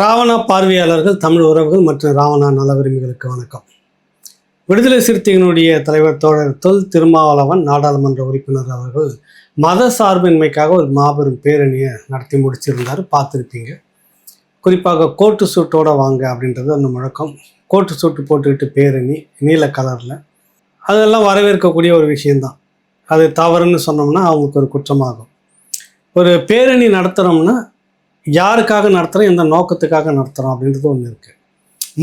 ராவணா பார்வையாளர்கள் தமிழ் உறவுகள் மற்றும் ராவணா நலவிரும்பிகளுக்கு வணக்கம். விடுதலை சிறுத்தைகளுடைய தலைவர் தோழர் தொல் திருமாவளவன் நாடாளுமன்ற உறுப்பினர் அவர்கள் மத சார்பின்மைக்காக ஒரு மாபெரும் பேரணியை நடத்தி முடிச்சிருந்தார். பார்த்துருப்பீங்க. குறிப்பாக கோட்டு சூட்டோட வாங்க அப்படின்றது அந்த முழக்கம். கோட்டு சூட்டு போட்டுக்கிட்டு பேரணி நீல கலரில். அதெல்லாம் வரவேற்கக்கூடிய ஒரு விஷயந்தான் அது தவறுன்னு சொன்னோம்னா அவங்களுக்கு ஒரு குற்றமாகும். ஒரு பேரணி நடத்துகிறோம்னா யாருக்காக நடத்துகிறோம் எந்த நோக்கத்துக்காக நடத்துகிறோம் அப்படின்றது ஒன்று இருக்குது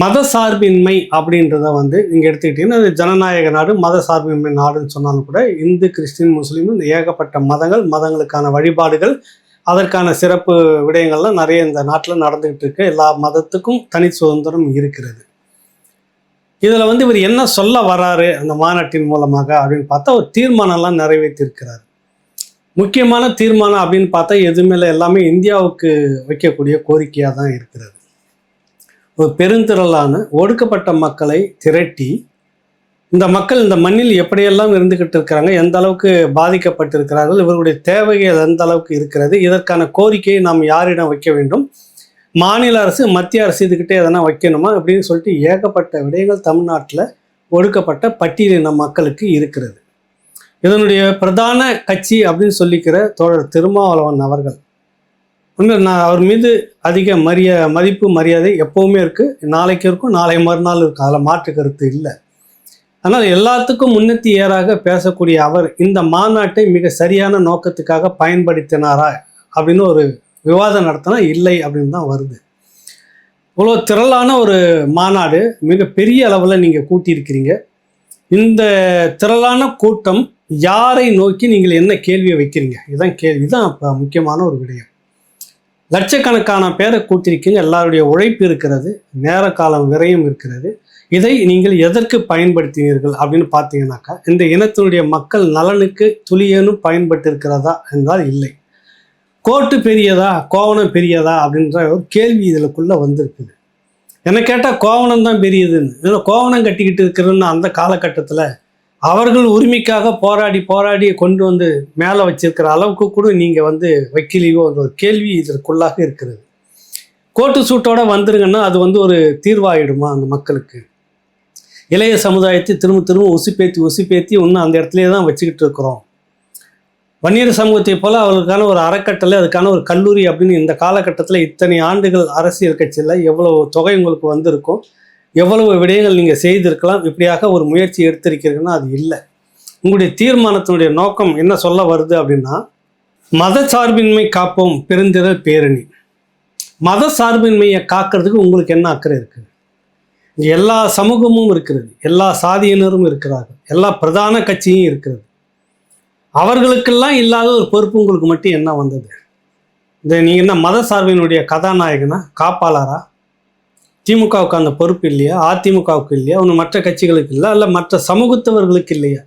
மத சார்பின்மை அப்படின்றத வந்து நீங்கள் எடுத்துக்கிட்டிங்கன்னா ஜனநாயக நாடு மத சார்பின்மை நாடுன்னு சொன்னாலும் கூட இந்து கிறிஸ்டின் முஸ்லீம் இந்த ஏகப்பட்ட மதங்கள் மதங்களுக்கான வழிபாடுகள் அதற்கான சிறப்பு விடயங்கள்லாம் நிறைய இந்த நாட்டில் நடந்துக்கிட்டு இருக்கு. எல்லா மதத்துக்கும் தனி சுதந்திரம் இருக்கிறது. இதில் வந்து இவர் என்ன சொல்ல வராரு அந்த மாநாட்டின் மூலமாக அப்படின்னு பார்த்தா ஒரு தீர்மானம்லாம் நிறைவேற்றிருக்கிறார். முக்கியமான தீர்மானம் அப்படின்னு பார்த்தா எதுவுமே இல்லை. எல்லாமே இந்தியாவுக்கு வைக்கக்கூடிய கோரிக்கையாக தான் இருக்கிறது. ஒரு பெருந்திரளான ஒடுக்கப்பட்ட மக்களை திரட்டி இந்த மக்கள் இந்த மண்ணில் எப்படியெல்லாம் இருந்துக்கிட்டு இருக்கிறாங்க எந்த அளவுக்கு பாதிக்கப்பட்டிருக்கிறார்கள் இவர்களுடைய தேவைகள் எந்த அளவுக்கு இருக்கிறது இதற்கான கோரிக்கையை நாம் யாரிடம் வைக்க வேண்டும்? மாநில அரசு மத்திய அரசு இதுக்கிட்டே எதனா வைக்கணுமா அப்படின்னு சொல்லிட்டு ஏகப்பட்ட விடயங்கள் தமிழ்நாட்டில் ஒடுக்கப்பட்ட பட்டியலின மக்களுக்கு இருக்கிறது. இதனுடைய பிரதான கட்சி அப்படின்னு சொல்லிக்கிற தோழர் திருமாவளவன் அவர்கள். உண்மை நான் அவர் மீது அதிக மரிய மதிப்பு மரியாதை எப்போவுமே இருக்குது நாளைக்கு இருக்கும் நாளை மறுநாள் இருக்கும். அதில் மாற்று கருத்து இல்லை. ஆனால் எல்லாத்துக்கும் முன்னெத்தி ஏறாக பேசக்கூடிய அவர் இந்த மாநாட்டை மிக சரியான நோக்கத்துக்காக பயன்படுத்தினாரா அப்படின்னு ஒரு விவாதம் நடத்தினா இல்லை அப்படின்னு தான் வருது. இவ்வளோ திரளான ஒரு மாநாடு மிக பெரிய அளவில் நீங்கள் கூட்டியிருக்கிறீங்க. இந்த திரளான கூட்டம் யாரை நோக்கி நீங்கள் என்ன கேள்வியை வைக்கிறீங்க? இதுதான் கேள்வி. தான் இப்போ முக்கியமான ஒரு விடயம். லட்சக்கணக்கான பேரை கூட்டிருக்கீங்க எல்லாருடைய உழைப்பு இருக்கிறது. நேர காலம் விரயம் இருக்கிறது. இதை நீங்கள் எதற்கு பயன்படுத்தினீர்கள் அப்படின்னு பார்த்தீங்கன்னாக்கா இந்த இனத்தினுடைய மக்கள் நலனுக்கு துளியேனும் பயன்பட்டு இருக்கிறதா என்றால் இல்லை. கோட்டு பெரியதா? கோவணம் பெரியதா? அப்படின்ற ஒரு கேள்வி இதுக்குள்ளே வந்திருக்குது. என்ன கேட்டால் கோவணம் தான் பெரியதுன்னு. இதில் கோவணம் கட்டிக்கிட்டு இருக்கிறதுன்னு அந்த காலகட்டத்தில் அவர்கள் உரிமைக்காக போராடி போராடி கொண்டு வந்து மேலே வச்சிருக்கிற அளவுக்கு கூட நீங்கள் வந்து வைக்கலையோ ஒரு கேள்வி இதற்குள்ளாக இருக்கிறது. கோட்டு சூட்டோட வந்துருங்கன்னா அது வந்து ஒரு தீர்வாயிடுமா அந்த மக்களுக்கு? இளைய சமுதாயத்தை திரும்ப திரும்ப உசுப்பேத்தி உசுப்பேத்தி இன்னும் அந்த இடத்துலயே தான் வச்சுக்கிட்டு இருக்கிறோம். வன்னியர் சமூகத்தை போல் அவர்களுக்கான ஒரு அறக்கட்டளை அதுக்கான ஒரு கல்லூரி அப்படின்னு இந்த காலகட்டத்தில் இத்தனை ஆண்டுகள் அரசியல் கட்சியில் எவ்வளவு தொகை உங்களுக்கு வந்திருக்கும் எவ்வளவு விடயங்கள் நீங்கள் செய்திருக்கலாம் இப்படியாக ஒரு முயற்சி எடுத்திருக்கிறீங்கன்னா அது இல்லை. உங்களுடைய தீர்மானத்தினுடைய நோக்கம் என்ன சொல்ல வருது அப்படின்னா மத சார்பின்மை காப்போம் பெருந்திரல் பேரணி. மத சார்பின்மையை காக்கிறதுக்கு உங்களுக்கு என்ன அக்கறை இருக்குது எல்லா சமூகமும் இருக்கிறது எல்லா சாதியினரும் இருக்கிறார்கள் எல்லா பிரதான கட்சியும் இருக்கிறது. அவர்களுக்கெல்லாம் இல்லாத ஒரு பொறுப்பு உங்களுக்கு மட்டும் என்ன வந்தது? இந்த நீங்கள் என்ன மத சார்பினுடைய கதாநாயகனா காப்பாளரா? திமுகவுக்கு அந்த பொறுப்பு இல்லையா? அதிமுகவுக்கு இல்லையா? ஒன்று மற்ற கட்சிகளுக்கு இல்லை அல்ல மற்ற சமூகத்தவர்களுக்கு இல்லையா?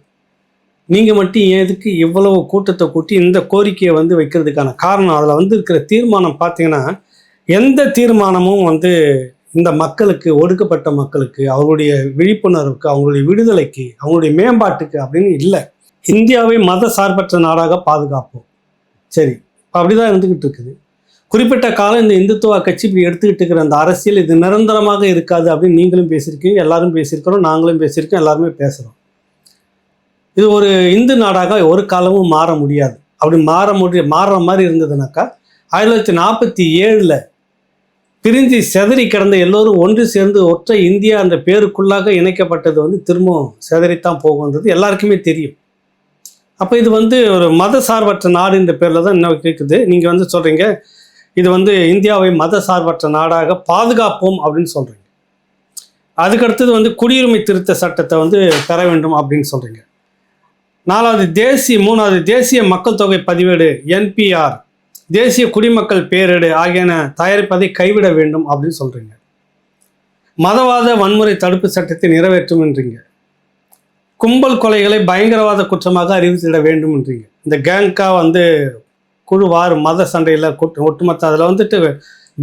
நீங்கள் மட்டும் எதுக்கு இவ்வளவு கூட்டத்தை கூட்டி இந்த கோரிக்கையை வந்து வைக்கிறதுக்கான காரணம்? அதில் வந்து இருக்கிற தீர்மானம் பார்த்தீங்கன்னா எந்த தீர்மானமும் வந்து இந்த மக்களுக்கு ஒடுக்கப்பட்ட மக்களுக்கு அவங்களுடைய விழிப்புணர்வுக்கு அவங்களுடைய விடுதலைக்கு அவங்களுடைய மேம்பாட்டுக்கு அப்படின்னு இல்லை. இந்தியாவை மத சார்பற்ற நாடாக பாதுகாப்போம். சரி. அப்படிதான் இருந்துக்கிட்டு இருக்குது. குறிப்பிட்ட காலம் இந்த இந்துத்துவ கட்சி இப்படி எடுத்துக்கிட்டு இருக்கிற அந்த அரசியல் இது நிரந்தரமாக இருக்காது அப்படின்னு நீங்களும் பேசியிருக்கீங்க எல்லாரும் பேசியிருக்கிறோம் நாங்களும் பேசியிருக்கோம் எல்லாருமே பேசுகிறோம் இது ஒரு இந்து நாடாக ஒரு காலமும் மாற முடியாது. அப்படி மாற முடிய மாறுற மாதிரி இருந்ததுனாக்கா ஆயிரத்தி தொள்ளாயிரத்தி நாற்பத்தி ஏழில் பிரிஞ்சு செதறி கிடந்த எல்லோரும் ஒன்று சேர்ந்து ஒற்றை இந்தியா அந்த பேருக்குள்ளாக இணைக்கப்பட்டது வந்து திரும்பவும் செதறித்தான் போகுன்றது எல்லாருக்குமே தெரியும். அப்போ இது வந்து ஒரு மத சார்பற்ற நாடு இந்த பேரில் தான் இன்னும் கேட்குது நீங்கள் வந்து சொல்கிறீங்க இது வந்து இந்தியாவை மத சார்பற்ற நாடாக பாதுகாப்போம் அப்படின்னு சொல்கிறீங்க அதுக்கடுத்தது வந்து குடியுரிமை திருத்த சட்டத்தை வந்து பெற வேண்டும் அப்படின்னு சொல்கிறீங்க நாலாவது தேசிய மூணாவது தேசிய மக்கள் தொகை பதிவேடு என்பிஆர் தேசிய குடிமக்கள் பேரிடு ஆகியன தயாரிப்பதை கைவிட வேண்டும் அப்படின்னு சொல்கிறீங்க மதவாத வன்முறை தடுப்பு சட்டத்தை நிறைவேற்றும் என்றீங்க கும்பல் கொலைகளை பயங்கரவாத குற்றமாக அறிவித்திட வேண்டும் என்றீங்க இந்த கேங்கா வந்து குழுவார் மத சண்டையில் ஒட்டுமொத்த அதில் வந்துட்டு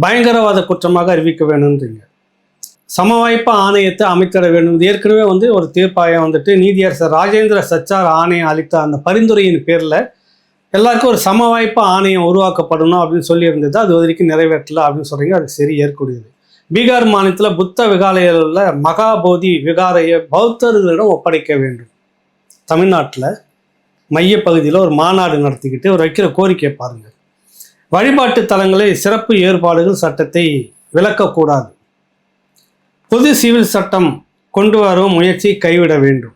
பயங்கரவாத குற்றமாக அறிவிக்க வேணுன்றீங்க சமவாய்ப்பு ஆணையத்தை அமைத்திட வேண்டும். ஏற்கனவே வந்து ஒரு தீர்ப்பாயம் வந்துட்டு நீதியரசர் ராஜேந்திர சச்சார் ஆணையம் அளித்த அந்த பரிந்துரையின் பேரில் எல்லாருக்கும் ஒரு சம வாய்ப்பு ஆணையம் உருவாக்கப்படணும் அப்படின்னு சொல்லியிருந்தது. அது வரைக்கும் நிறைவேற்றல அப்படின்னு சொல்கிறீங்க அது சரி ஏற்கக்கூடியது பீகார் மாநிலத்தில் புத்த விகாலயில் உள்ள மகாபோதி விகாரையை பௌத்தர்களிடம் ஒப்படைக்க வேண்டும். தமிழ்நாட்டில் மையப்பகுதியில் ஒரு மாநாடு நடத்திக்கிட்டு ஒரு வைக்கிற கோரிக்கை பாருங்கள் வழிபாட்டு தலங்களை சிறப்பு ஏற்பாடுகள் சட்டத்தை விலக்கக்கூடாது பொது சிவில் சட்டம் கொண்டு வரும் முயற்சி கைவிட வேண்டும்.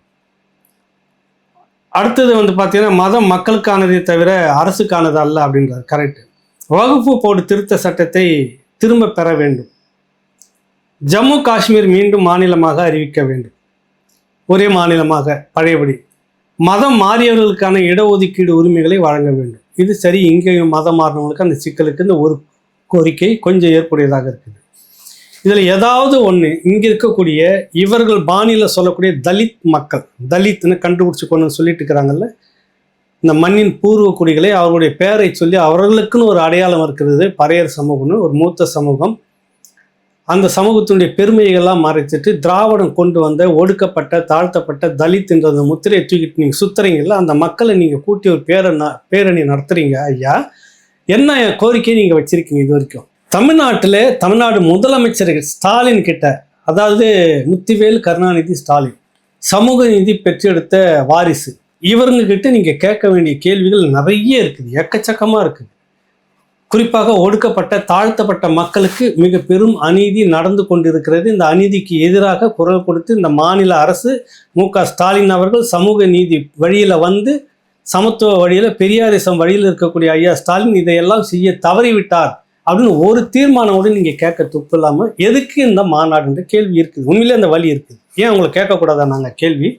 அடுத்தது வந்து பார்த்தீங்கன்னா மதம் மக்களுக்கானதே தவிர அரசுக்கானது அல்ல அப்படின்றது கரெக்ட் வகுப்பு போடு திருத்த சட்டத்தை திரும்ப பெற வேண்டும். ஜம்மு காஷ்மீர் மீண்டும் மாநிலமாக அறிவிக்க வேண்டும். ஒரே மாநிலமாக பழையபடி. மதம் மாறியவர்களுக்கான இடஒதுக்கீடு உரிமைகளை வழங்க வேண்டும். இது சரி இங்கேயும் மதம் மாறினவங்களுக்கு அந்த சிக்கலுக்கு இந்த ஒரு கோரிக்கை கொஞ்சம் ஏற்புடையதாக இருக்குது. இதில் ஏதாவது ஒன்று இங்கே இருக்கக்கூடிய இவர்கள் பாணியில் சொல்லக்கூடிய தலித் மக்கள் தலித்னு கண்டுபிடிச்சிக்கணும்னு கொண்டு சொல்லிட்டு இருக்கிறாங்கல்ல இந்த மண்ணின் பூர்வ குடிகளை அவர்களுடைய பெயரை சொல்லி அவர்களுக்குன்னு ஒரு அடையாளம் இருக்கிறது பறையர் சமூகம்னு ஒரு மூத்த சமூகம் அந்த சமூகத்தினுடைய பெருமைகள்லாம் மறைச்சிட்டு திராவிடம் கொண்டு வந்த ஒடுக்கப்பட்ட தாழ்த்தப்பட்ட தலித்ன்ற அந்த முத்திரையை தூக்கிட்டு நீங்கள் சுத்துறீங்கல்ல அந்த மக்களை நீங்கள் கூட்டி ஒரு பேரணி பேரணி நடத்துறீங்க ஐயா. என்ன கோரிக்கையை நீங்கள் வச்சுருக்கீங்க இது வரைக்கும்? தமிழ்நாட்டில் தமிழ்நாடு முதலமைச்சர் ஸ்டாலின் கிட்ட அதாவது முத்திவேல் கருணாநிதி ஸ்டாலின் சமூக நீதி பெற்றெடுத்த வாரிசு இவருங்க கிட்ட நீங்கள் கேட்க வேண்டிய கேள்விகள் நிறைய இருக்குது எக்கச்சக்கமாக இருக்குது. குறிப்பாக ஒடுக்கப்பட்ட தாழ்த்தப்பட்ட மக்களுக்கு மிக பெரும் அநீதி நடந்து கொண்டிருக்கிறது. இந்த அநீதிக்கு எதிராக குரல் கொடுத்து இந்த மாநில அரசு மு ஸ்டாலின் அவர்கள் சமூக நீதி வழியில் வந்து சமத்துவ வழியில் பெரியாரிசம் வழியில் இருக்கக்கூடிய ஐயா ஸ்டாலின் இதையெல்லாம் செய்ய தவறிவிட்டார் அப்படின்னு ஒரு தீர்மானமோடு நீங்கள் கேட்க துப்பு இல்லாமல் எதுக்கு இந்த மாநாடுன்ற கேள்வி இருக்குது? உண்மையிலே அந்த வழி இருக்குது. ஏன் உங்களை கேட்கக்கூடாதா நாங்கள் கேள்வி.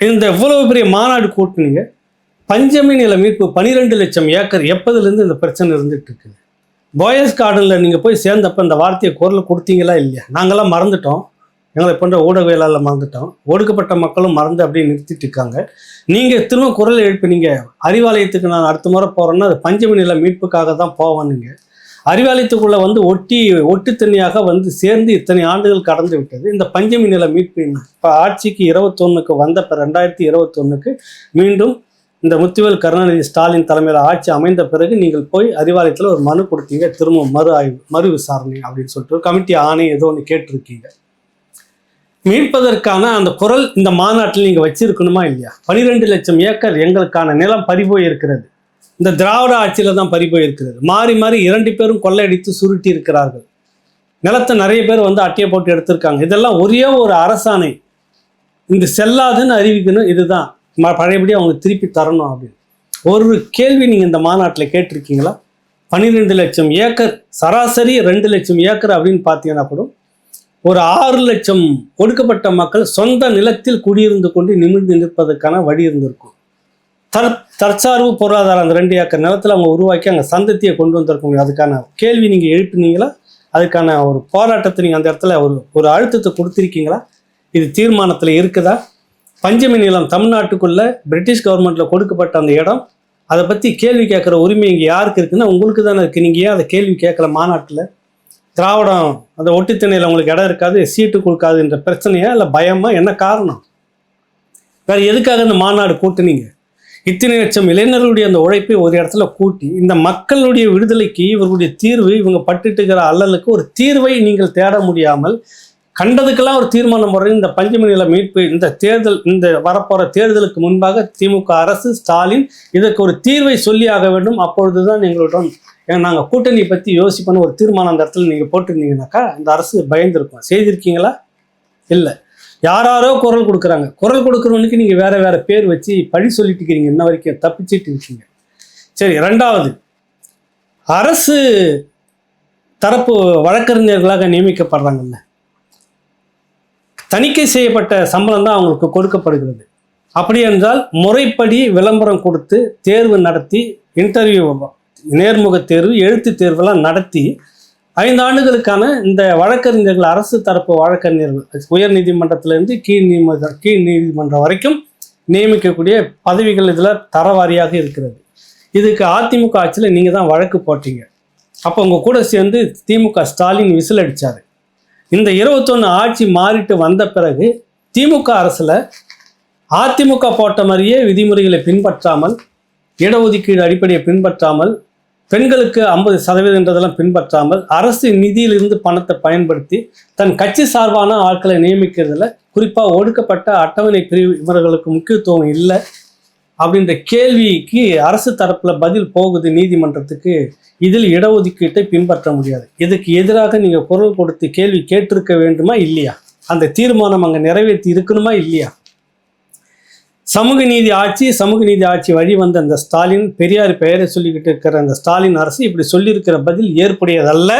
இந்த இவ்வளவு பெரிய மாநாடு கூட்டுனீங்க பஞ்சமி நில மீட்பு பனிரெண்டு லட்சம் ஏக்கர் எப்போதுலேருந்து இந்த பிரச்சனை இருந்துட்டு இருக்குது போயஸ் கார்டனில் நீங்கள் போய் சேர்ந்தப்ப இந்த வார்த்தையை குரல் கொடுத்தீங்களா இல்லையா? நாங்களாம் மறந்துட்டோம். எங்களை போன்ற ஊடகவியலாளர் மறந்துட்டோம். ஒடுக்கப்பட்ட மக்களும் மறந்து அப்படியே நிறுத்திட்டு இருக்காங்க நீங்கள் திரும்ப குரல் எழுப்பினீங்க அறிவாலயத்துக்கு நான் அடுத்த முறை போகிறேன்னா அது பஞ்சமி நில மீட்புக்காக தான் போவானுங்க அறிவாலயத்துக்குள்ளே வந்து ஒட்டி ஒட்டு தண்ணியாக வந்து சேர்ந்து இத்தனை ஆண்டுகள் கடந்து விட்டது. இந்த பஞ்சமி நில மீட்பு இப்போ ஆட்சிக்கு இருபத்தொன்னுக்கு வந்த இப்போ ரெண்டாயிரத்தி இருபத்தொன்னுக்கு மீண்டும் இந்த முத்துவேல் கருணாநிதி ஸ்டாலின் தலைமையில் ஆட்சி அமைந்த பிறகு நீங்கள் போய் அறிவாலயத்தில் ஒரு மனு கொடுத்தீங்க திரும்ப மறு ஆய்வு மறு விசாரணை அப்படின்னு சொல்லிட்டு ஒரு கமிட்டி ஆணை ஏதோ ஒன்று கேட்டிருக்கீங்க. மீட்பதற்கான அந்த குரல் இந்த மாநாட்டில் நீங்கள் வச்சிருக்கணுமா இல்லையா? பனிரெண்டு லட்சம் ஏக்கர் எங்களுக்கான நிலம் பறிபோய் இருக்கிறது இந்த திராவிட ஆட்சியில் தான் பறிபோய் இருக்கிறது மாறி மாறி இரண்டு பேரும் கொள்ளையடித்து சுருட்டி இருக்கிறார்கள். நிலத்தை நிறைய பேர் வந்து அட்டையை போட்டு எடுத்திருக்காங்க. இதெல்லாம் ஒரே ஒரு அரசாணை. இந்த செல்லாதுன்னு அறிவிக்கணும். இதுதான். பழையபடி அவங்க திருப்பி தரணும் அப்படின்னு. ஒரு கேள்வி நீங்கள் இந்த மாநாட்டில் கேட்டிருக்கீங்களா? பன்னிரெண்டு லட்சம் ஏக்கர் சராசரி ரெண்டு லட்சம் ஏக்கர் அப்படின்னு பார்த்தீங்கன்னா கூட ஒரு ஆறு லட்சம் ஒடுக்கப்பட்ட மக்கள் சொந்த நிலத்தில் குடியிருந்து கொண்டு நிமிர்ந்து நிற்பதற்கான வழி இருந்திருக்கும். தற் தற்சார்பு பொருளாதாரம் அந்த ரெண்டு ஏக்கர் நிலத்தில் அவங்க உருவாக்கி அங்கே சந்ததியை கொண்டு வந்திருக்க முடியும். அதுக்கான கேள்வி நீங்கள் எழுப்பினீங்களா? அதுக்கான ஒரு போராட்டத்தை நீங்கள் அந்த இடத்துல ஒரு ஒரு அழுத்தத்தை கொடுத்துருக்கீங்களா? இது தீர்மானத்தில் இருக்குதா? பஞ்சமி நிலம் தமிழ்நாட்டுக்குள்ள பிரிட்டிஷ் கவர்மெண்ட்ல கொடுக்கப்பட்ட அந்த இடம் அதை பற்றி கேள்வி கேட்குற உரிமை இங்கே யாருக்கு இருக்குன்னா உங்களுக்கு தானே இருக்குது நீங்கள் ஏன் அதை கேள்வி கேட்கல மாநாட்டில்? திராவிடம் அந்த ஒட்டித்தண்ணையில் உங்களுக்கு இடம் இருக்காது சீட்டு கொடுக்காதுன்ற பிரச்சனையா இல்லை பயமா? என்ன காரணம்? வேற எதுக்காக இந்த மாநாடு கூட்டுனீங்க? இத்தனை லட்சம் இளைஞர்களுடைய அந்த உழைப்பை ஒரு இடத்துல கூட்டி இந்த மக்களுடைய விடுதலைக்கு இவர்களுடைய தீர்வு இவங்க பட்டுட்டு இருக்கிற அல்லலுக்கு ஒரு தீர்வை நீங்கள் தேட முடியாமல் கண்டதுக்கெல்லாம் ஒரு தீர்மானம் போடுறது. இந்த பஞ்சமி நில மீட்பு இந்த தேர்தல் இந்த வரப்போற தேர்தலுக்கு முன்பாக திமுக அரசு ஸ்டாலின் இதற்கு ஒரு தீர்வை சொல்லியாக வேண்டும். அப்பொழுதுதான் எங்களுடன் நாங்கள் கூட்டணி பற்றி யோசிப்போன்னு ஒரு தீர்மானம் அந்த இடத்துல நீங்கள் போட்டிருந்தீங்கன்னாக்கா இந்த அரசு பயந்துருக்கும். செய்திருக்கீங்களா? இல்லை. யாராரோ குரல் கொடுக்குறாங்க. குரல் கொடுக்குறவனுக்கு நீங்கள் வேறு வேறு பேர் வச்சு பழி சொல்லிட்டு இருக்கிறீங்க இன்ன வரைக்கும் தப்பிச்சிட்டு இருக்கீங்க. சரி ரெண்டாவது. அரசு தரப்பு வழக்கறிஞர்களாக நியமிக்கப்படுறாங்கல்ல. தணிக்கை செய்யப்பட்ட சம்பளம் தான் அவங்களுக்கு கொடுக்கப்படுகிறது. அப்படி என்றால் முறைப்படி விளம்பரம் கொடுத்து தேர்வு நடத்தி இன்டர்வியூ நேர்முக தேர்வு எழுத்து தேர்வெல்லாம் நடத்தி ஐந்து ஆண்டுகளுக்கான இந்த வழக்கறிஞர்கள் அரசு தரப்பு வழக்கறிஞர்கள் உயர் நீதிமன்றத்திலிருந்து கீழ் நீதிமன்ற கீழ் நீதிமன்றம் வரைக்கும் நியமிக்கக்கூடிய பதவிகள் இதில் தரவாரியாக இருக்கிறது. இதுக்கு அதிமுக ஆட்சியில் நீங்கள் தான் வழக்கு போட்டீங்க. அப்போ உங்கள் கூட சேர்ந்து திமுக ஸ்டாலின் விசில் அடித்தார் இந்த இருபத்தொன்று ஆட்சி மாறிட்டு வந்த பிறகு திமுக அரசில் அதிமுக போட்ட மாதிரியே விதிமுறைகளை பின்பற்றாமல் இடஒதுக்கீடு அடிப்படையை பின்பற்றாமல் பெண்களுக்கு ஐம்பது சதவீதன்றதெல்லாம் பின்பற்றாமல் அரசு நிதியிலிருந்து பணத்தை பயன்படுத்தி தன் கட்சி சார்பான ஆட்களை நியமிக்கிறதுல குறிப்பாக ஒடுக்கப்பட்ட அட்டவணை பிரிவு இவர்களுக்கு முக்கியத்துவம் இல்லை. அப்படின்ற கேள்விக்கு அரசு தரப்புல பதில் போகுது நீதிமன்றத்துக்கு இதில் இடஒதுக்கீட்டை பின்பற்ற முடியாது. இதுக்கு எதிராக நீங்க குரல் கொடுத்து கேள்வி கேட்டிருக்க வேண்டுமா இல்லையா? அந்த தீர்மானம் அங்கே நிறைவேற்றி இருக்கணுமா இல்லையா? சமூக நீதி ஆட்சி சமூக நீதி ஆட்சி வழி வந்த அந்த ஸ்டாலின் பெரியார் பெயரை சொல்லிக்கிட்டு இருக்கிற அந்த ஸ்டாலின் அரசு இப்படி சொல்லியிருக்கிற பதில் ஏற்புடையதல்ல.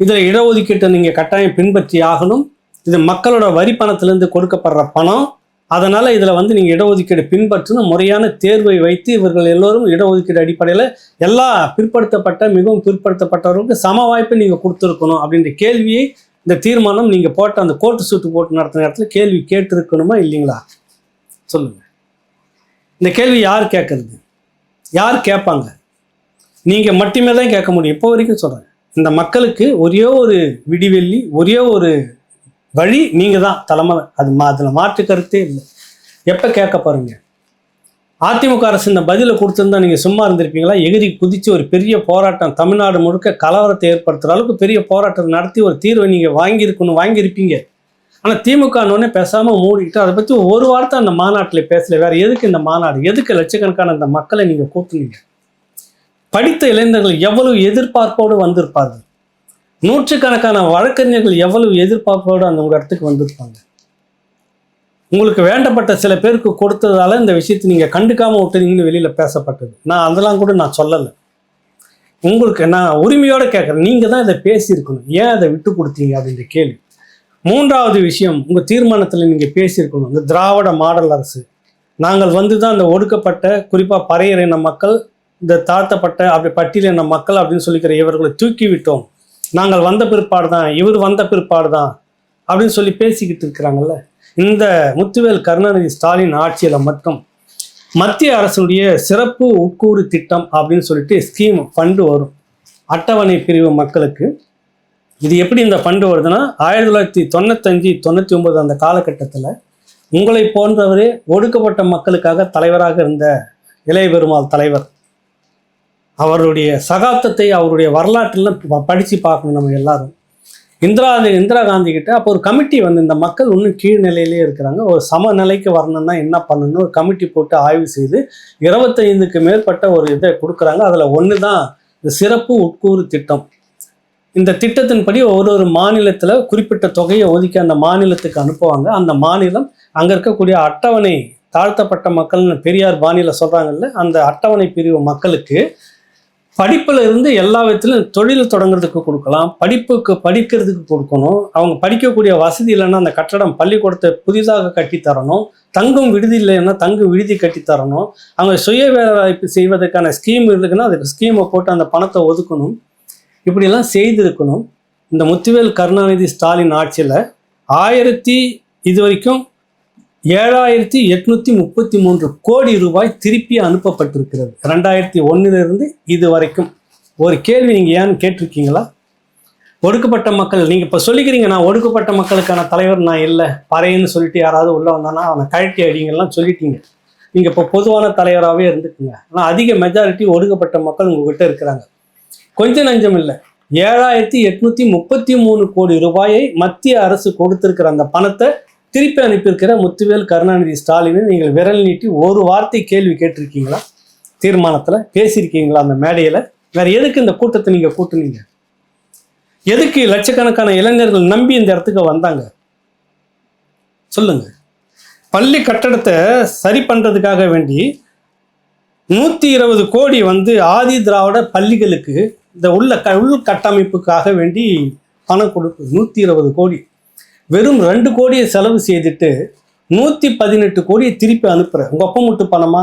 இதில் இடஒதுக்கீட்டை நீங்கள் கட்டாயம் பின்பற்றி ஆகணும். இது மக்களோட வரி பணத்திலேருந்து கொடுக்கப்படுற பணம். அதனால் இதில் வந்து நீங்கள் இடஒதுக்கீடு பின்பற்றணும் முறையான தேர்வை வைத்து இவர்கள் எல்லோரும் இடஒதுக்கீடு அடிப்படையில் எல்லா பிற்படுத்தப்பட்ட மிகவும் பிற்படுத்தப்பட்டவர்களுக்கு சம வாய்ப்பை நீங்கள் கொடுத்துருக்கணும் அப்படின்ற கேள்வியை இந்த தீர்மானம் நீங்கள் போட்ட அந்த கோர்ட்டு சூட்டு போட்டு நடத்தின இடத்துல கேள்வி கேட்டிருக்கணுமா இல்லைங்களா? சொல்லுங்கள் இந்த கேள்வி யார் கேட்குறது? யார் கேட்பாங்க? நீங்கள் மட்டுமே தான் கேட்க முடியும். இப்போ வரைக்கும் சொல்கிறேன் இந்த மக்களுக்கு ஒரே ஒரு விடிவெள்ளி ஒரே ஒரு வழி நீங்கள் தான் தலைமை அது மா அதில் மாற்று கருத்தே இல்லை. எப்போ கேட்க பாருங்க அதிமுக அரசு இந்த பதிலை கொடுத்துருந்தா நீங்கள் சும்மா இருந்திருப்பீங்களா? எகிரி குதித்து ஒரு பெரிய போராட்டம் தமிழ்நாடு முழுக்க கலவரத்தை ஏற்படுத்துகிற அளவுக்கு பெரிய போராட்டம் நடத்தி ஒரு தீர்வை நீங்கள் வாங்கியிருக்கணும் வாங்கியிருப்பீங்க. ஆனால் திமுகனோடனே பேசாமல் மூடிக்கிட்டு அதை பற்றி ஒரு வார்த்தை அந்த மாநாட்டில் பேசல. வேறு எதுக்கு இந்த மாநாடு? எதுக்கு லட்சக்கணக்கான அந்த மக்களை நீங்கள் கூட்டுனீங்க? படித்த இளைஞர்கள் எவ்வளவு எதிர்பார்ப்போடு வந்திருப்பார்கள்? நூற்றுக்கணக்கான வழக்கறிஞர்கள் எவ்வளவு எதிர்பார்ப்போடு அந்த உங்கள் இடத்துக்கு வந்திருப்பாங்க. உங்களுக்கு வேண்டப்பட்ட சில பேருக்கு கொடுத்ததால இந்த விஷயத்தை நீங்கள் கண்டுக்காமல் விட்டுறீங்கன்னு வெளியில் பேசப்பட்டது. நான் அதெல்லாம் கூட நான் சொல்லலை. உங்களுக்கு நான் உரிமையோடு கேட்குறேன். நீங்கள் தான் இதை பேசியிருக்கணும். ஏன் அதை விட்டு கொடுத்தீங்க அப்படின்ற கேள்வி. மூன்றாவது விஷயம் உங்கள் தீர்மானத்தில் நீங்கள் பேசியிருக்கணும். இந்த திராவிட மாடல் அரசு. நாங்கள் வந்து தான் இந்த ஒடுக்கப்பட்ட குறிப்பாக பறையர் மக்கள் இந்த தாழ்த்தப்பட்ட அப்படி பட்டியலின மக்கள் அப்படின்னு சொல்லிக்கிற இவர்களை தூக்கி விட்டோம். நாங்கள் வந்த பிற்பாடு தான் இவர் வந்த பிற்பாடு தான் அப்படின்னு சொல்லி பேசிக்கிட்டு இருக்கிறாங்கல்ல. இந்த முத்துவேல் கருணாநிதி ஸ்டாலின் ஆட்சியில் மட்டும் மத்திய அரசுடைய சிறப்பு உட்கூறு திட்டம் அப்படின்னு சொல்லிட்டு ஸ்கீம் ஃபண்டு வரும். அட்டவணை பிரிவு மக்களுக்கு. இது எப்படி இந்த ஃபண்டு வருதுன்னா ஆயிரத்தி தொள்ளாயிரத்தி தொண்ணூத்தஞ்சு தொண்ணூற்றி ஒன்பது அந்த காலகட்டத்தில் உங்களை போன்றவரே ஒடுக்கப்பட்ட மக்களுக்காக தலைவராக இருந்த இளைய பெருமாள் தலைவர் அவருடைய சகாப்தத்தை அவருடைய வரலாற்றில் படித்து பார்க்கணும் நம்ம எல்லாரும். இந்திரா இந்திரா காந்தி கிட்ட அப்போ ஒரு கமிட்டி வந்து இந்த மக்கள் இன்னும் கீழ்நிலையிலே இருக்கிறாங்க. ஒரு சமநிலைக்கு வரணும்னா என்ன பண்ணணும்? ஒரு கமிட்டி போட்டு ஆய்வு செய்து இருபத்தைந்துக்கு மேற்பட்ட ஒரு இதை கொடுக்குறாங்க. அதில் ஒன்று தான் இந்த சிறப்பு உட்கூறு திட்டம். இந்த திட்டத்தின்படி ஒரு ஒரு மாநிலத்தில் குறிப்பிட்ட தொகையை ஒதுக்கி அந்த மாநிலத்துக்கு அனுப்புவாங்க. அந்த மாநிலம் அங்கே இருக்கக்கூடிய அட்டவணை தாழ்த்தப்பட்ட மக்கள்னு பெரியார் பாணியில் சொல்கிறாங்கல்ல அந்த அட்டவணை பிரிவு மக்களுக்கு படிப்பில் இருந்து எல்லா விதத்திலும் தொழில் தொடங்குறதுக்கு கொடுக்கலாம். படிப்புக்கு படிக்கிறதுக்கு கொடுக்கணும். அவங்க படிக்கக்கூடிய வசதி இல்லைன்னா அந்த கட்டடம் பள்ளிக்கூடத்தை புதிதாக கட்டித்தரணும் தங்கும் விடுதி இல்லைன்னா தங்கும் விடுதி கட்டி தரணும். அவங்க சுய வேலைவாய்ப்பு செய்வதற்கான ஸ்கீம் இருக்குன்னா அதுக்கு ஸ்கீமை போட்டு அந்த பணத்தை ஒதுக்கணும். இப்படியெல்லாம் செய்திருக்கணும். இந்த முத்துவேல் கருணாநிதி ஸ்டாலின் ஆட்சியில் ஆயிரத்தி இது வரைக்கும் ஏழாயிரத்தி எட்நூத்தி முப்பத்தி மூன்று கோடி ரூபாய் திருப்பி அனுப்பப்பட்டிருக்கிறது. ரெண்டாயிரத்தி ஒன்னிலிருந்து இது வரைக்கும் ஒரு கேள்வி நீங்கள் ஏன்னு கேட்டிருக்கீங்களா? ஒடுக்கப்பட்ட மக்கள் நீங்கள் இப்போ சொல்லிக்கிறீங்க நான் ஒடுக்கப்பட்ட மக்களுக்கான தலைவர் நான் இல்லை பறையன்னு சொல்லிட்டு யாராவது உள்ளே வந்தானா அவனை கழட்டி அடிங்கெல்லாம் சொல்லிட்டீங்க. நீங்கள் இப்போ பொதுவான தலைவராகவே இருந்துக்குங்க. ஆனால் அதிக மெஜாரிட்டி ஒடுக்கப்பட்ட மக்கள் உங்ககிட்ட இருக்கிறாங்க. கொஞ்சம் நஞ்சம் இல்லை. ஏழாயிரத்தி எட்நூத்தி முப்பத்தி மூணு கோடி ரூபாயை மத்திய அரசு கொடுத்திருக்கிற அந்த பணத்தை திருப்பி அனுப்பியிருக்கிற முத்துவேல் கருணாநிதி ஸ்டாலினை நீங்கள் விரல் நீட்டி ஒரு வார்த்தை கேள்வி கேட்டிருக்கீங்களா? தீர்மானத்தில் பேசியிருக்கீங்களா அந்த மேடையில்? வேற எதுக்கு இந்த கூட்டத்தை நீங்கள் கூட்டுனீங்க? எதுக்கு லட்சக்கணக்கான இளைஞர்கள் நம்பி இந்த இடத்துக்கு வந்தாங்க? சொல்லுங்க. பள்ளி கட்டடத்தை சரி பண்ணுறதுக்காக வேண்டி நூற்றி இருபது கோடி வந்து ஆதி திராவிட பள்ளிகளுக்கு இந்த உள்ள க உள் கட்டமைப்புக்காக வேண்டி பணம் கொடுக்கு நூற்றி இருபது கோடி. வெறும் ரெண்டு கோடியை செலவு செய்துட்டு நூற்றி பதினெட்டு கோடியை திருப்பி அனுப்புகிறேன் உங்கள் அப்பா மட்டும் பணமா?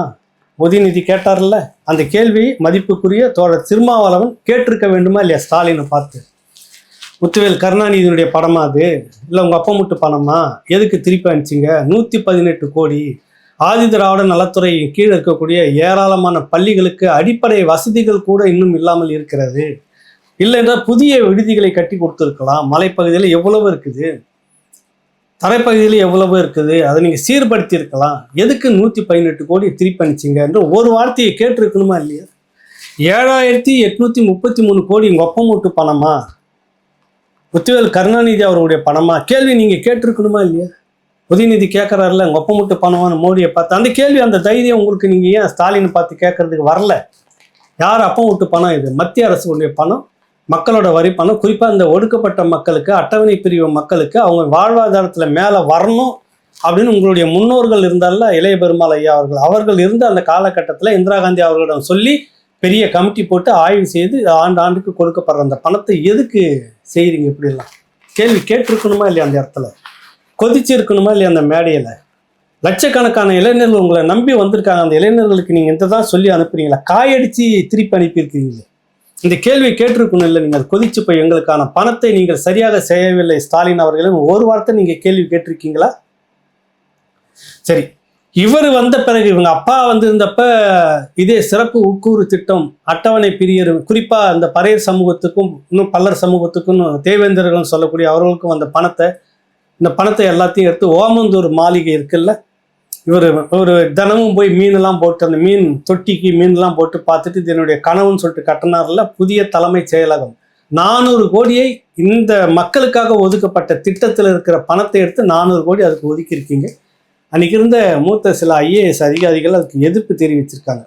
உதயநிதி கேட்டார்ல? அந்த கேள்வி மதிப்புக்குரிய தோழர் திருமாவளவன் கேட்டிருக்க வேண்டுமா இல்லையா ஸ்டாலினை பார்த்து? முத்துவேல் கருணாநிதியினுடைய படமா அது? இல்லை உங்கள் அப்பா மட்டும் பணமா? எதுக்கு திருப்பி அனுப்பிச்சிங்க? நூற்றி பதினெட்டு கோடி. ஆதி திராவிட நலத்துறை கீழே இருக்கக்கூடிய ஏராளமான பள்ளிகளுக்கு அடிப்படை வசதிகள் கூட இன்னும் இல்லாமல் இருக்கிறது. இல்லை என்றால் புதிய விடுதிகளை கட்டி கொடுத்துருக்கலாம். மலைப்பகுதியில் எவ்வளவு இருக்குது? தரைப்பகுதியில் எவ்வளவு இருக்குது? அதை நீங்கள் சீர்படுத்தி இருக்கலாம் எதுக்கு நூற்றி பதினெட்டு கோடி திருப்பி அனுப்பிச்சிங்க என்று ஒரு வார்த்தையை கேட்டிருக்கணுமா இல்லையா? ஏழாயிரத்தி எட்நூற்றி முப்பத்தி மூணு கோடி உங்கள் ஒப்பம் பணமா? முத்துவேல் கருணாநிதி அவருடைய பணமா? கேள்வி நீங்கள் கேட்டிருக்கணுமா இல்லையா? உதயநிதி கேட்குறாருல உங்கள் ஒப்பம் பணமான மோடியை பார்த்து. அந்த கேள்வி அந்த தைரியம் உங்களுக்கு நீங்கள் ஏன் ஸ்டாலின் பார்த்து கேட்கறதுக்கு வரல? யார் அப்பம் விட்டு பணம் இது? மத்திய அரசுடைய பணம் மக்களோட வரி பணம் குறிப்பாக இந்த ஒடுக்கப்பட்ட மக்களுக்கு அட்டவணை பிரிவு மக்களுக்கு அவங்க வாழ்வாதாரத்தில் மேலே வரணும் அப்படின்னு உங்களுடைய முன்னோர்கள் இருந்தால இளைய பெருமாள் ஐயா அவர்கள். அவர்கள் இருந்த அந்த காலகட்டத்தில் இந்திரா காந்தி அவர்களிடம் சொல்லி பெரிய கமிட்டி போட்டு ஆய்வு செய்து ஆண்டு ஆண்டுக்கு கொடுக்கப்படுற அந்த பணத்தை எதுக்கு செய்கிறீங்க இப்படிலாம் கேள்வி கேட்டிருக்கணுமா இல்லையா அந்த இடத்துல? கொதிச்சு இருக்கணுமா இல்லையா அந்த மேடையில்? லட்சக்கணக்கான இளைஞர்கள் உங்களை நம்பி வந்திருக்காங்க. அந்த இளைஞர்களுக்கு நீங்கள் இந்த தான் சொல்லி அனுப்புறீங்களா? காயடிச்சு திருப்பி அனுப்பியிருக்கீங்களே. இந்த கேள்வி கேட்டிருக்கணும் இல்லை நீங்கள் கொதிச்சு போய் எங்களுக்கான பணத்தை நீங்கள் சரியாக செய்யவில்லை ஸ்டாலின் அவர்களும் ஒரு வார்த்தை நீங்கள் கேள்வி கேட்டிருக்கீங்களா? சரி இவர் வந்த பிறகு இவங்க அப்பா வந்திருந்தப்ப இதே சிறப்பு உட்கூறு திட்டம் அட்டவணை பிரியர் குறிப்பாக அந்த பறையர் சமூகத்துக்கும் இன்னும் பல்லர் சமூகத்துக்கும் தேவேந்திரர்கள் சொல்லக்கூடிய அவர்களுக்கும் அந்த பணத்தை இந்த பணத்தை எல்லாத்தையும் எடுத்து ஓமந்தூர் மாளிகை இருக்குல்ல இவர் ஒரு தினமும் போய் மீன்லாம் போட்டு அந்த மீன் தொட்டிக்கு மீன்லாம் போட்டு பார்த்துட்டு இது என்னுடைய கனவுன்னு சொல்லிட்டு கட்டினார்ல புதிய தலைமைச் செயலகம். நானூறு கோடியை இந்த மக்களுக்காக ஒதுக்கப்பட்ட திட்டத்தில் இருக்கிற பணத்தை எடுத்து நானூறு கோடி அதுக்கு ஒதுக்கியிருக்கீங்க. அன்றைக்கி இருந்த மூத்த சில ஐஏஎஸ் அதிகாரிகள் அதுக்கு எதிர்ப்பு தெரிவிச்சிருக்காங்க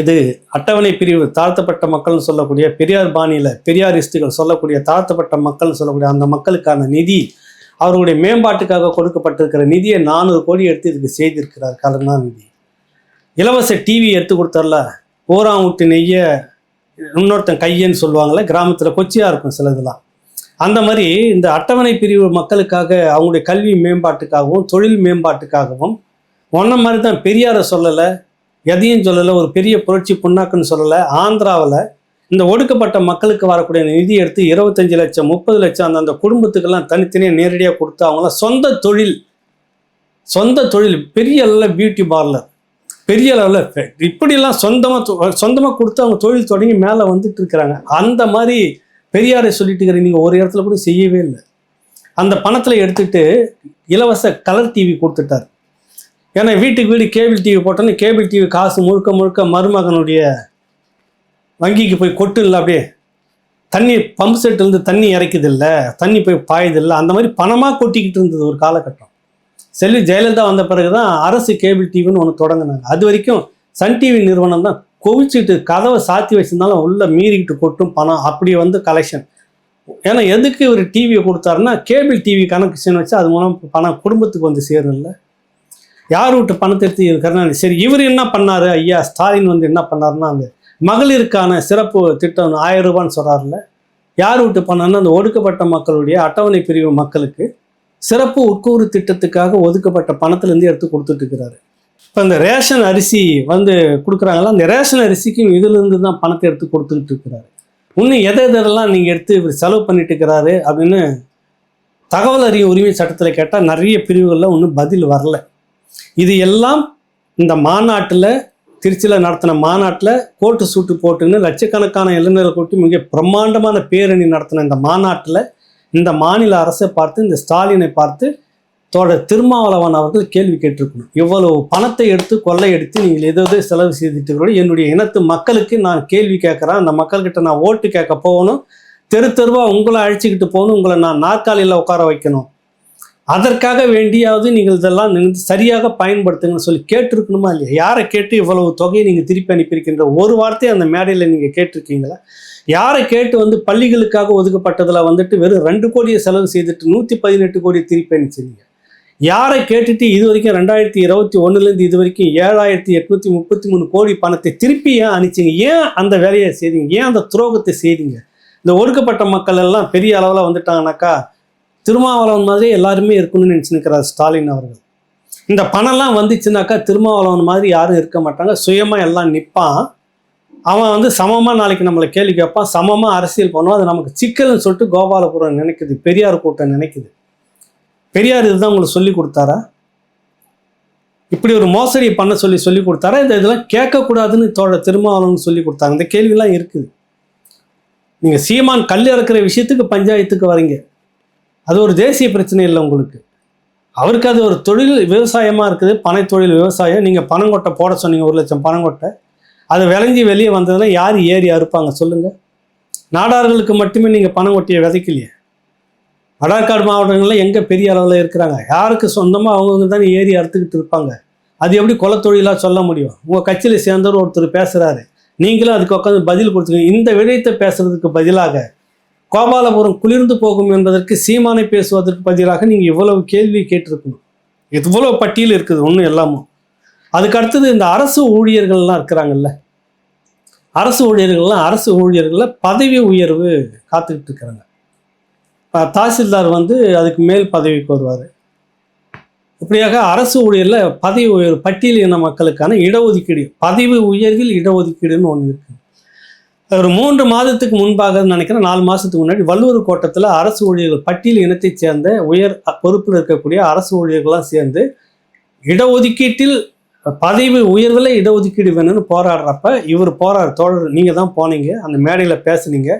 இது அட்டவணை பிரிவு தாழ்த்தப்பட்ட மக்கள்னு சொல்லக்கூடிய பெரியார் பாணியில் பெரியாரிஸ்டுகள் சொல்லக்கூடிய தாழ்த்தப்பட்ட மக்கள்னு சொல்லக்கூடிய அந்த மக்களுக்கான நிதி அவர்களுடைய மேம்பாட்டுக்காக கொடுக்கப்பட்டிருக்கிற நிதியை நானூறு கோடி எடுத்து இதுக்கு செய்திருக்கிறார் கருணாநிதி. இலவச டிவி எடுத்து கொடுத்தார்ல ஓராம் விட்டு நெய்ய இன்னொருத்தன் கையன்னு சொல்லுவாங்கள்ல கிராமத்தில் கொச்சியாக இருக்கும் சிலதெல்லாம் அந்த மாதிரி இந்த அட்டவணை பிரிவு மக்களுக்காக அவங்களுடைய கல்வி மேம்பாட்டுக்காகவும் தொழில் மேம்பாட்டுக்காகவும் ஒன்ன மாதிரி தான் பெரியாரை சொல்லலை எதையும் சொல்லலை ஒரு பெரிய புரட்சி புண்ணாக்குன்னு சொல்லலை ஆந்திராவில் இந்த ஒடுக்கப்பட்ட மக்களுக்கு வரக்கூடிய நிதி எடுத்து இருபத்தஞ்சு லட்சம் முப்பது லட்சம் அந்தந்த குடும்பத்துக்கெல்லாம் தனித்தனியாக நேரடியாக கொடுத்து அவங்களாம் சொந்த தொழில் சொந்த தொழில் பெரிய அளவில் பியூட்டி பார்லர் பெரிய அளவில் இப்படிலாம் சொந்தமாக சொந்தமாக கொடுத்து அவங்க தொழில் தொடங்கி மேலே வந்துட்டு இருக்கிறாங்க. அந்த மாதிரி பெரியாரை சொல்லிட்டு இருக்கிற நீங்கள் ஒரு இடத்துல கூட செய்யவே இல்லை. அந்த பணத்தில் எடுத்துட்டு இலவச கலர் டிவி கொடுத்துட்டார். ஏன்னா வீட்டுக்கு வீடு கேபிள் டிவி போட்டோன்னே கேபிள் டிவி காசு முழுக்க முழுக்க மருமகனுடைய வங்கிக்கு போய் கொட்டு இல்லை அப்படியே தண்ணி பம்பு செட்டுலேருந்து தண்ணி இறைக்குது இல்லை தண்ணி போய் பாயுது இல்லை அந்த மாதிரி பணமாக கொட்டிக்கிட்டு இருந்தது ஒரு காலகட்டம். செல்வி ஜெயலலிதா வந்த பிறகு தான் அரசு கேபிள் டிவின்னு ஒன்று தொடங்கினாங்க. அது வரைக்கும் சன் டிவி நிறுவனம் தான் குவிச்சிட்டு கதவை சாத்தி வச்சிருந்தாலும் உள்ளே மீறிக்கிட்டு கொட்டும் பணம். அப்படி வந்து கலெக்ஷன் ஏன்னா எதுக்கு இவர் டிவியை கொடுத்தாருன்னா கேபிள் டிவி கனெக்ஷன் வச்சு அது மூலம் பணம் குடும்பத்துக்கு வந்து சேரும் இல்லை யார் விட்டு பணத்தை எடுத்து கருணாநிதி? சரி இவர் என்ன பண்ணார் ஐயா? ஸ்டாலின் வந்து என்ன பண்ணாருன்னா அந்த மகளிருக்கான சிறப்பு திட்டம் ஆயிரம் ரூபான்னு சொல்கிறாருல யார் விட்டு பண்ணாருன்னா அந்த ஒடுக்கப்பட்ட மக்களுடைய அட்டவணை பிரிவு மக்களுக்கு சிறப்பு உட்கூறு திட்டத்துக்காக ஒதுக்கப்பட்ட பணத்துலேருந்து எடுத்து கொடுத்துட்ருக்கிறாரு இப்போ இந்த ரேஷன் அரிசி வந்து கொடுக்குறாங்களா? அந்த ரேஷன் அரிசிக்கும் இதுலேருந்து தான் பணத்தை எடுத்து கொடுத்துக்கிட்டு இருக்கிறாரு. இன்னும் எதை எதெல்லாம் நீங்கள் எடுத்து இவர் செலவு பண்ணிட்டு இருக்கிறாரு அப்படின்னு தகவல் அறிய உரிமை சட்டத்தில் கேட்டால் நிறைய பிரிவுகளில் ஒன்றும் பதில் வரல. இது எல்லாம் இந்த மாநாட்டில் திருச்சியில் நடத்தின மாநாட்டில் கோட்டு சூட்டு போட்டுன்னு லட்சக்கணக்கான இளைஞர்கள் கூட்டி மிக பிரம்மாண்டமான பேரணி நடத்தின இந்த மாநாட்டில் இந்த மாநில அரசை பார்த்து இந்த ஸ்டாலினை பார்த்து தோட திருமாவளவன் அவர்கள் கேள்வி கேட்டிருக்கணும். இவ்வளவு பணத்தை எடுத்து கொள்ளையடித்து நீங்கள் எதோ எதோ செலவு செய்துட்டு என்னுடைய இனத்து மக்களுக்கு நான் கேள்வி கேட்குறேன். அந்த மக்கள்கிட்ட நான் ஓட்டு கேட்க போகணும். தெரு தெருவாக உங்களை அழைச்சிக்கிட்டு போகணும். உங்களை நான் நாற்காலியில் உட்கார வைக்கணும். அதற்காக வேண்டியாவது நீங்கள் இதெல்லாம் சரியாக பயன்படுத்துங்கன்னு சொல்லி கேட்டிருக்கணுமா இல்லையா? யாரை கேட்டு இவ்வளவு தொகையை நீங்கள் திருப்பி அனுப்பியிருக்கின்ற ஒரு வார்த்தையை அந்த மேடையில் நீங்கள் கேட்டிருக்கீங்களா? யாரை கேட்டு வந்து பள்ளிகளுக்காக ஒதுக்கப்பட்டதில் வந்துட்டு வெறும் ரெண்டு கோடியை செலவு செய்துட்டு நூற்றி பதினெட்டு கோடியை திருப்பி அனுப்பிச்சிருங்க யாரை கேட்டுட்டு இது வரைக்கும் ரெண்டாயிரத்தி இருபத்தி ஒன்றுலேருந்து இது வரைக்கும் ஏழாயிரத்தி எட்நூற்றி முப்பத்தி மூணு கோடி பணத்தை திருப்பி ஏன் அனுப்பிச்சிங்க? ஏன் அந்த வேலையை செய்தீங்க? ஏன் அந்த துரோகத்தை செய்தீங்க? இந்த ஒடுக்கப்பட்ட மக்கள் எல்லாம் பெரிய அளவில் வந்துட்டாங்கனாக்கா திருமாவளவன் மாதிரி எல்லாருமே இருக்கணும்னு நினச்சிருக்கிறார் ஸ்டாலின் அவர்கள். இந்த பணம்லாம் வந்துச்சுனாக்கா திருமாவளவன் மாதிரி யாரும் இருக்க மாட்டாங்க. சுயமாக எல்லாம் நிற்பான் அவன் வந்து சமமாக நாளைக்கு நம்மளை கேள்வி கேட்பான். சமமாக அரசியல் பண்ணுவான். அது நமக்கு சிக்கல்னு சொல்லிட்டு கோபாலபுரம் நினைக்குது. பெரியார் கூட்டம் நினைக்குது. பெரியார் இதுதான் உங்களுக்கு சொல்லி கொடுத்தாரா? இப்படி ஒரு மோசடி பண்ண சொல்லி சொல்லி கொடுத்தாரா? இந்த இதெல்லாம் கேட்கக்கூடாதுன்னு தோழ திருமாவளவன் சொல்லி கொடுத்தாங்க. இந்த கேள்விலாம் இருக்குது. நீங்கள் சீமான் கல் இறக்குற விஷயத்துக்கு பஞ்சாயத்துக்கு வரீங்க. அது ஒரு தேசிய பிரச்சனை இல்லை உங்களுக்கு. அவருக்கு அது ஒரு தொழில் விவசாயமாக இருக்குது பனை தொழில் விவசாயம். நீங்கள் பனங்கொட்டை போட சொன்னீங்க ஒரு லட்சம் பனங்கொட்டை அதை அது விளைஞ்சி வெளியே வந்ததுன்னா யார் ஏறி அறுப்பாங்க சொல்லுங்கள் நாடார்களுக்கு மட்டுமே நீங்கள் பனங்கொட்டியை விதைக்கலையே. வடார்காடு மாவட்டங்களில் எங்கே பெரிய அளவில் இருக்கிறாங்க? யாருக்கு சொந்தமாக அவங்கவுங்க தானே ஏறி அறுத்துக்கிட்டு இருப்பாங்க. அது எப்படி குலத்தொழிலாக சொல்ல முடியும்? உங்கள் கட்சியில் சேர்ந்தவர் ஒருத்தர் பேசுகிறாரு நீங்களும் அதுக்கு உட்காந்து பதில் கொடுத்துருங்க இந்த விடயத்தை பேசுறதுக்கு பதிலாக கோபாலபுரம் குளிர்ந்து போகும் என்பதற்கு சீமானை பேசுவதற்கு பதிலாக நீங்கள் இவ்வளவு கேள்வி கேட்டிருக்கணும். இவ்வளவு பட்டியல் இருக்குது ஒன்றும் எல்லாமும் அதுக்கு அடுத்தது இந்த அரசு ஊழியர்கள்லாம் இருக்கிறாங்கல்ல? அரசு ஊழியர்கள்லாம் அரசு ஊழியர்களில் பதவி உயர்வு காத்துக்கிட்டு இருக்கிறாங்க. தாசில்தார் வந்து அதுக்கு மேல் பதவிக்கு வருவார். இப்படியாக அரசு ஊழியரில் பதவி உயர்வு பட்டியல் இன மக்களுக்கான இடஒதுக்கீடு பதவி உயர்வில் இடஒதுக்கீடுன்னு ஒன்று இருக்குது ஒரு மூன்று மாதத்துக்கு முன்பாக நினைக்கிறேன் நாலு மாதத்துக்கு முன்னாடி வள்ளுவர் கோட்டத்தில் அரசு ஊழியர்கள் பட்டியல் இனத்தைச் சேர்ந்த உயர் பொறுப்பில் இருக்கக்கூடிய அரசு ஊழியர்கள்லாம் சேர்ந்து இடஒதுக்கீட்டில் பதவி உயர்வில் இடஒதுக்கீடு வேணும்னு போராடுறப்ப இவர் போராடு தோழர் நீங்கள் தான் போனீங்க அந்த மேடையில் பேசுனீங்க.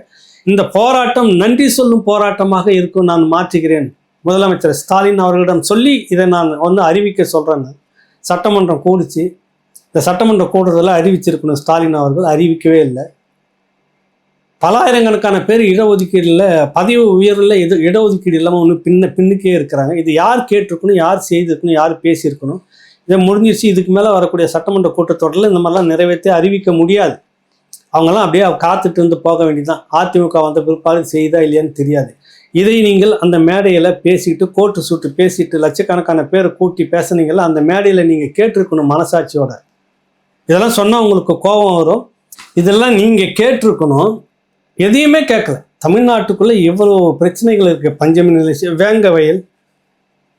இந்த போராட்டம் நன்றி சொல்லும் போராட்டமாக இருக்கும் நான் மாற்றுகிறேன். முதலமைச்சர் ஸ்டாலின் அவர்களிடம் சொல்லி இதை நான் வந்து அறிவிக்க சொல்கிறேன் சட்டமன்றம் கூடிச்சு. இந்த சட்டமன்ற கூடுறதெல்லாம் அறிவிச்சிருக்கணும் ஸ்டாலின் அவர்கள் அறிவிக்கவே இல்லை. பலாயிரக்கணக்கான பேர் இடஒதுக்கீடில் பதவி உயர்வில் இது இடஒதுக்கீடு இல்லாமல் ஒன்று பின்ன பின்னுக்கே இருக்கிறாங்க. இது யார் கேட்டிருக்கணும் யார் செய்திருக்கணும் யார் பேசியிருக்கணும்? இதை முடிஞ்சிருச்சு இதுக்கு மேலே வரக்கூடிய சட்டமன்ற கூட்டத்தொடரில் இந்த மாதிரிலாம் நிறைவேற்றி அறிவிக்க முடியாது. அவங்கெல்லாம் அப்படியே காத்துட்டு இருந்து போக வேண்டியதுதான். அதிமுக வந்த பிற்பாடு செய்தா இல்லையான்னு தெரியாது. இதை நீங்கள் அந்த மேடையில் பேசிட்டு கோட்டு சுட்டு பேசிட்டு லட்சக்கணக்கான பேரை கூட்டி பேசுனீங்கல்ல அந்த மேடையில் நீங்கள் கேட்டிருக்கணும் மனசாட்சியோட. இதெல்லாம் சொன்னால் உங்களுக்கு கோபம் வரும். இதெல்லாம் நீங்கள் கேட்டிருக்கணும். எதையுமே கேட்கல. தமிழ்நாட்டுக்குள்ளே இவ்வளோ பிரச்சனைகள் இருக்குது பஞ்சமி நிலை வேங்க வயல்.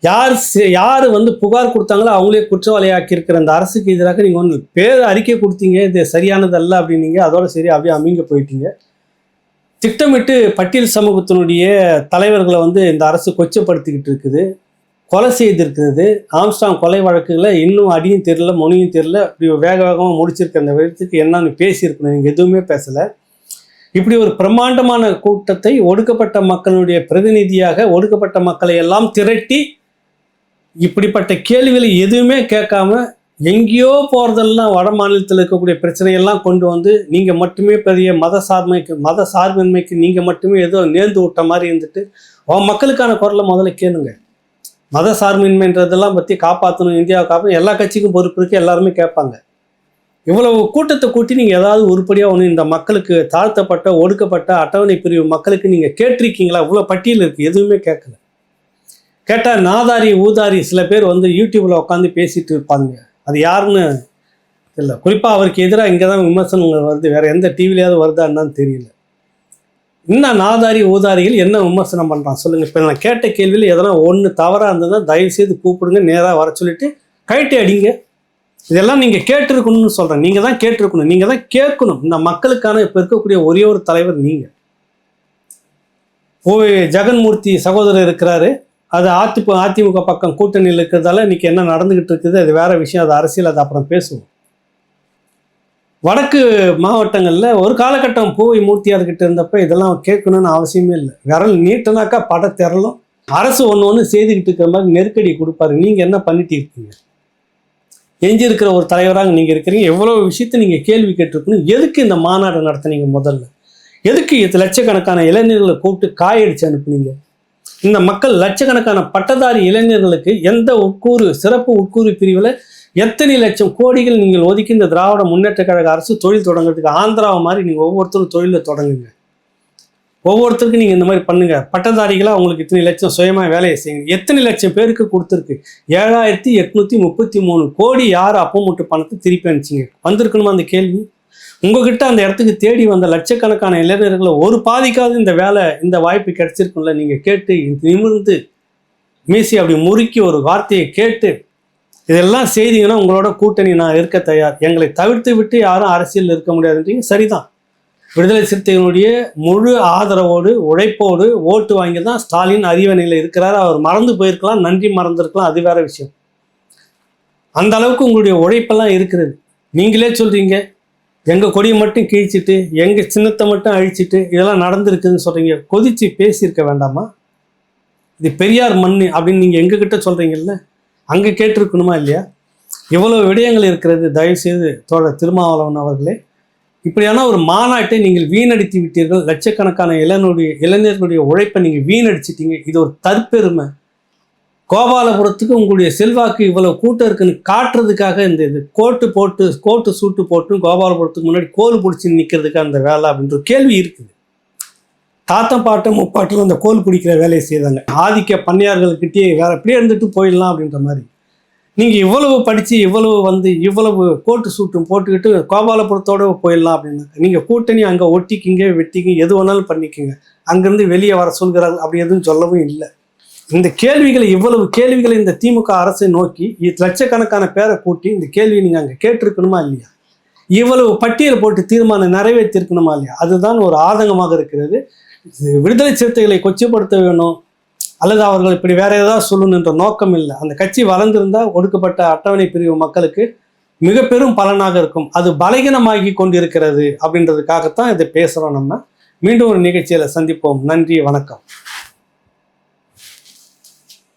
யார் யார் வந்து புகார் கொடுத்தாங்களோ அவங்களே குற்றவாளியாக்கி இருக்கிற அந்த அரசுக்கு எதிராக நீங்கள் ஒன்று பேர் அறிக்கை கொடுத்தீங்க. இது சரியானதல்ல அப்படின்னீங்க. அதோட சரி அப்படியே அமைங்க போயிட்டீங்க. திட்டமிட்டு பட்டியல் சமூகத்தினுடைய தலைவர்களை வந்து இந்த அரசு கொச்சப்படுத்திக்கிட்டு இருக்குது. கொலை செய்திருக்கிறது. ஆம்ஸ்டாங் கொலை வழக்குகளை இன்னும் அடியும் தெரியல மொழியும் தெரியல. இப்படி வேக வேகமாக முடிச்சிருக்க அந்த விதத்துக்கு என்னன்னு பேசியிருக்கணும். நீங்கள் எதுவுமே பேசலை. இப்படி ஒரு பிரம்மாண்டமான கூட்டத்தை ஒடுக்கப்பட்ட மக்களுடைய பிரதிநிதியாக ஒடுக்கப்பட்ட மக்களை எல்லாம் திரட்டி இப்படிப்பட்ட கேள்விகளை எதுவுமே கேட்காம எங்கேயோ போகிறதெல்லாம் வட மாநிலத்தில் இருக்கக்கூடிய பிரச்சனையெல்லாம் கொண்டு வந்து நீங்கள் மட்டுமே பெரிய மத சார்மைக்கு மத சார்பின்மைக்கு நீங்கள் மட்டுமே ஏதோ நேர்ந்து விட்ட மாதிரி இருந்துட்டு உன் மக்களுக்கான குரலை முதல்ல கேளுங்க. மத சார்பின்மைன்றதெல்லாம் பற்றி காப்பாற்றணும் இந்தியாவை காப்பாற்றணும் எல்லா கட்சிக்கும் பொறுப்பு இருக்குது எல்லாருமே கேட்பாங்க. இவ்வளவு கூட்டத்தை கூட்டி நீங்கள் ஏதாவது உருப்படியாக ஒன்று இந்த மக்களுக்கு தாழ்த்தப்பட்ட ஒடுக்கப்பட்ட அட்டவணை பிரிவு மக்களுக்கு நீங்கள் கேட்டிருக்கீங்களா? இவ்வளோ பட்டியல் இருக்குது எதுவுமே கேட்கல. கேட்டால் நாதாரி ஊதாரி சில பேர் வந்து யூடியூப்பில் உட்காந்து பேசிகிட்டு இருப்பாங்க. அது யாருன்னு இல்லை குறிப்பாக அவருக்கு எதிராக இங்கே தான் விமர்சனங்கள் வருது. வேறு எந்த டிவிலையாவது வருதா என்னன்னு தெரியல. இன்னும் நாதாரி ஊதாரிகள் என்ன விமர்சனம் பண்ணுறான் சொல்லுங்கள் இப்போ நான் கேட்ட கேள்வியில் எதனா ஒன்று தவறாக இருந்ததுன்னா தயவுசெய்து கூப்பிடுங்க. நேராக வர சொல்லிவிட்டு கைட்டி அடிங்க. இதெல்லாம் நீங்கள் கேட்டிருக்கணும்னு சொல்கிறேன் நீங்கள் தான் கேட்டிருக்கணும். நீங்கள் தான் கேட்கணும். இந்த மக்களுக்கான இப்போ இருக்கக்கூடிய ஒரே ஒரு தலைவர் நீங்கள் ஓ ஜெகன்மூர்த்தி சகோதரர் இருக்கிறாரு. அது அதி அதிமுக பக்கம் கூட்டணியில் இருக்கிறதால இன்றைக்கி என்ன நடந்துக்கிட்டு இருக்குது அது வேறு விஷயம். அது அரசியல் அது அப்புறம் பேசுவோம். வடக்கு மாவட்டங்களில் ஒரு காலகட்டம் பூவை மூர்த்தியார்கிட்ட இருந்தப்ப இதெல்லாம் கேட்கணும்னு அவசியமே இல்லை. விரல் நீட்டனாக்கா பட திரளும். அரசு ஒன்று ஒன்று செய்துக்கிட்டு இருக்கிற மாதிரி நெருக்கடி கொடுப்பாரு. நீங்கள் என்ன பண்ணிட்டு இருக்கீங்க? எஞ்சிருக்கிற ஒரு தலைவராக நீங்கள் இருக்கிறீங்க. எவ்வளோ விஷயத்தை நீங்கள் கேள்வி கேட்டிருக்கணும். எதுக்கு இந்த மாநாடு நடத்துனீங்க முதல்ல? எதுக்கு இது லட்சக்கணக்கான இளைஞர்களை கூப்பிட்டு காயடிச்சு அனுப்புனீங்க? இந்த மக்கள் லட்சக்கணக்கான பட்டதாரி இளைஞர்களுக்கு எந்த உட்கூறு சிறப்பு உட்கூறு பிரிவில் எத்தனை லட்சம் கோடிகள் நீங்கள் ஒதுக்கி இந்த திராவிட முன்னேற்ற கழக அரசு தொழில் தொடங்குறதுக்கு ஆந்திராவை மாதிரி நீங்கள் ஒவ்வொருத்தரும் தொழிலை தொடங்குங்க. ஒவ்வொருத்தருக்கும் நீங்கள் இந்த மாதிரி பண்ணுங்க. பட்டதாரிகளாக உங்களுக்கு இத்தனை லட்சம் சுயமாக வேலையை செய்யுங்க. எத்தனை லட்சம் பேருக்கு கொடுத்துருக்கு? ஏழாயிரத்தி எட்நூற்றி முப்பத்தி மூணு கோடி யார் அப்போ மட்டும் பணத்தை திருப்பி அனுப்பிச்சிங்க? வந்திருக்கணுமா அந்த கேள்வி? உங்ககிட்ட அந்த இடத்துக்கு தேடி வந்த லட்சக்கணக்கான இளைஞர்களை ஒரு பாதிக்காவது இந்த வேலை இந்த வாய்ப்பு கிடைச்சிருக்கும்ல நீங்கள் கேட்டு நிமிர்ந்து மீசி அப்படி முறுக்கி ஒரு வார்த்தையை கேட்டு இதெல்லாம் செய்தீங்கன்னா உங்களோட கூட்டணி நான் இருக்க தயார். எங்களை தவிர்த்து விட்டு யாரும் அரசியல் இருக்க முடியாதுன்றீங்க. சரிதான். விடுதலை சிறுத்தைகளுடைய முழு ஆதரவோடு உழைப்போடு ஓட்டு வாங்கி தான் ஸ்டாலின் அறிவணையில் இருக்கிறார். அவர் மறந்து போயிருக்கலாம் நன்றி மறந்துருக்கலாம் அது வேற விஷயம். அந்த அளவுக்கு உங்களுடைய உழைப்பெல்லாம் இருக்கிறது. நீங்களே சொல்கிறீங்க எங்கள் கொடியை மட்டும் கிழிச்சிட்டு எங்கள் சின்னத்தை மட்டும் அழிச்சிட்டு இதெல்லாம் நடந்திருக்குதுன்னு சொல்கிறீங்க கொதிச்சு பேசியிருக்க வேண்டாமா? இது பெரியார் மண் அப்படின்னு நீங்கள் எங்ககிட்ட சொல்கிறீங்கல்ல அங்கே கேட்டிருக்கணுமா இல்லையா? இவ்வளோ விடயங்கள் இருக்கிறது. தயவுசெய்து தோழர் திருமாவளவன் அவர்களே இப்படியான ஒரு மாநாட்டை நீங்கள் வீணடித்து விட்டீர்கள். லட்சக்கணக்கான இளைஞருடைய இளைஞர்களுடைய உழைப்பை நீங்கள் வீணடிச்சிட்டீங்க. இது ஒரு தற்பெருமை. கோபாலபுரத்துக்கு உங்களுடைய செல்வாக்கு இவ்வளவு கூட்டம் இருக்குன்னு காட்டுறதுக்காக இந்த இது கோட்டு போட்டு கோட்டு சூட்டு போட்டு கோபாலபுரத்துக்கு முன்னாடி கோல் பிடிச்சி நிற்கிறதுக்கு அந்த வேலை அப்படின்ற கேள்வி இருக்குது. தாத்தம் பாட்டம் முப்பாட்டில் அந்த கோல் பிடிக்கிற வேலையை செய்தாங்க. ஆதிக்க பண்ணையார்கள்கிட்டயே வேற அப்படியே இருந்துட்டு போயிடலாம் அப்படின்ற மாதிரி. நீங்கள் இவ்வளவு படித்து இவ்வளவு வந்து இவ்வளவு கோட்டு சூட்டும் போட்டுக்கிட்டு கோபாலபுரத்தோடு போயிடலாம் அப்படின்னாக்க நீங்கள் கூட்டணி அங்கே ஒட்டிக்கிங்க வெட்டிக்கிங்க எது வேணாலும் பண்ணிக்கோங்க. அங்கேருந்து வெளியே வர சொல்கிறார்கள் அப்படி எதுவும் சொல்லவும் இல்லை. இந்த கேள்விகளை இவ்வளவு கேள்விகளை இந்த திமுக அரசை நோக்கி இ- லட்சக்கணக்கான பேரை கூட்டி இந்த கேள்வியை நீங்கள் அங்கே கேட்டிருக்கணுமா இல்லையா? இவ்வளவு பட்டியல் போட்டு தீர்மானம் நிறைவேற்றிருக்கணுமா இல்லையா? அதுதான் ஒரு ஆதங்கமாக இருக்கிறது. விடுதலை சிறுத்தைகளை கொச்சப்படுத்த வேணும். அல்லது அவர்கள் இப்படி வேற ஏதாவது சொல்லணும் என்ற நோக்கம் இல்லை. அந்த கட்சி வளர்ந்திருந்தா ஒடுக்கப்பட்ட அட்டவணை பிரிவு மக்களுக்கு மிக பெரும் பலனாக இருக்கும். அது பலகீனமாகி கொண்டிருக்கிறது அப்படின்றதுக்காகத்தான் இதை பேசுகிறோம் நம்ம. மீண்டும் ஒரு நிகழ்ச்சியில் சந்திப்போம். நன்றி வணக்கம்.